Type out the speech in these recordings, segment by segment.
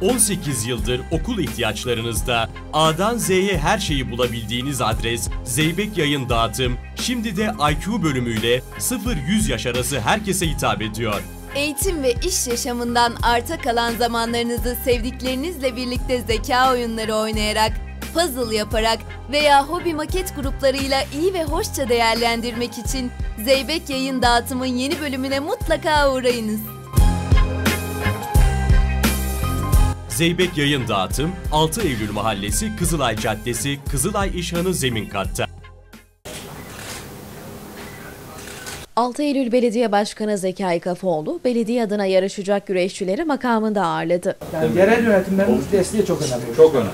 18 yıldır okul ihtiyaçlarınızda A'dan Z'ye her şeyi bulabildiğiniz adres Zeybek Yayın Dağıtım şimdi de IQ bölümüyle 0-100 yaş arası herkese hitap ediyor. Eğitim ve iş yaşamından arta kalan zamanlarınızı sevdiklerinizle birlikte zeka oyunları oynayarak, puzzle yaparak veya hobi maket gruplarıyla iyi ve hoşça değerlendirmek için Zeybek Yayın Dağıtım'ın yeni bölümüne mutlaka uğrayınız. Zeybek Yayın Dağıtım 6 Eylül Mahallesi Kızılay Caddesi Kızılay İşhanı Zemin Katta. 6 Eylül Belediye Başkanı Zekai Kafoğlu, belediye adına yarışacak güreşçileri makamında ağırladı. Yani yerel yönetimlerin desteği çok önemli. Çok önemli.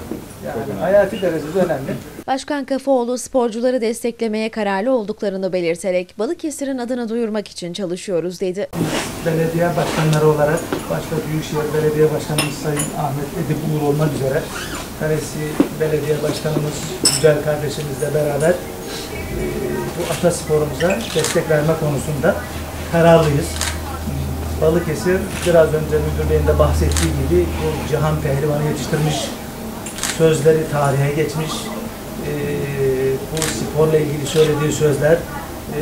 Yani hayati derecede önemli. Başkan Kafoğlu, sporcuları desteklemeye kararlı olduklarını belirterek Balıkesir'in adını duyurmak için çalışıyoruz dedi. Belediye başkanları olarak başta Büyükşehir Belediye Başkanımız Sayın Ahmet Edip Uğur olmak üzere Karesi Belediye Başkanımız Güzel kardeşimizle beraber e, bu atasporumuza destek verme konusunda kararlıyız. Balıkesir biraz önce müdür beyin de bahsettiği gibi bu cihan pehlivanı yetiştirmiş sözleri tarihe geçmiş. Ee, bu sporla ilgili söylediği sözler e,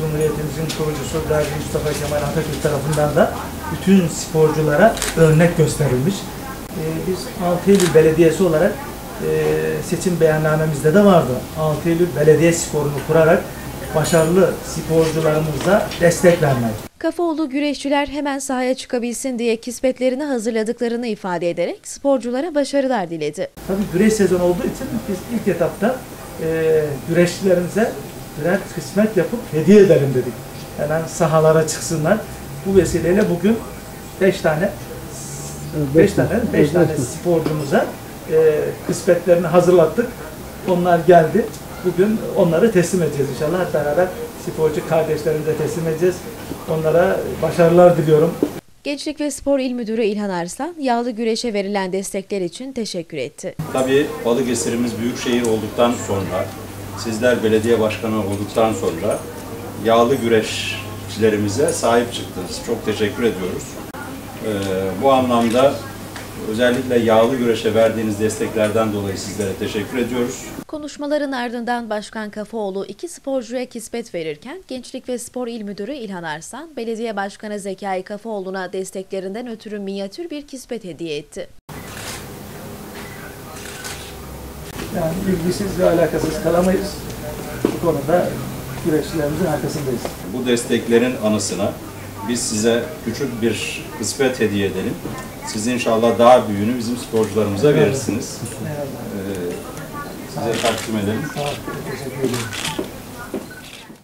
Cumhuriyetimizin kurucusu Gazi Mustafa Kemal Atatürk tarafından da bütün sporculara örnek gösterilmiş. Ee, biz 6 Eylül Belediyesi olarak e, seçim beyannamemizde de vardı. 6 Eylül Belediye sporunu kurarak başarılı sporcularımıza destek vermek. Kafoğlu, güreşçiler hemen sahaya çıkabilsin diye kismetlerini hazırladıklarını ifade ederek sporculara başarılar diledi. Tabii güreş sezonu olduğu için biz ilk etapta e, güreşçilerimize birer kısmet yapıp hediye edelim dedik. Hemen sahalara çıksınlar. Bu vesileyle bugün 5 tane 5 tane 5 tane sporcumuza e, kısmetlerini hazırlattık. Onlar geldi. Bugün onları teslim edeceğiz inşallah. Hep beraber sporcu kardeşlerimize teslim edeceğiz. Onlara başarılar diliyorum. Gençlik ve Spor İl Müdürü İlhan Arslan, yağlı güreşe verilen destekler için teşekkür etti. Tabii Balıkesir'imiz büyük şehir olduktan sonra, sizler belediye başkanı olduktan sonra yağlı güreşçilerimize sahip çıktınız. Çok teşekkür ediyoruz. Ee, bu anlamda özellikle yağlı güreşe verdiğiniz desteklerden dolayı sizlere teşekkür ediyoruz. Konuşmaların ardından Başkan Kafoğlu iki sporcuya kismet verirken Gençlik ve Spor İl Müdürü İlhan Arslan, Belediye Başkanı Zekai Kafoğlu'na desteklerinden ötürü minyatür bir kismet hediye etti. Yani ilgisiz ve alakasız kalamayız. Bu konuda güreşçilerimizin arkasındayız. Bu desteklerin anısına biz size küçük bir kısmet hediye edelim. Siz inşallah daha büyüğünü bizim sporcularımıza verirsiniz. Ee, size takdim edelim.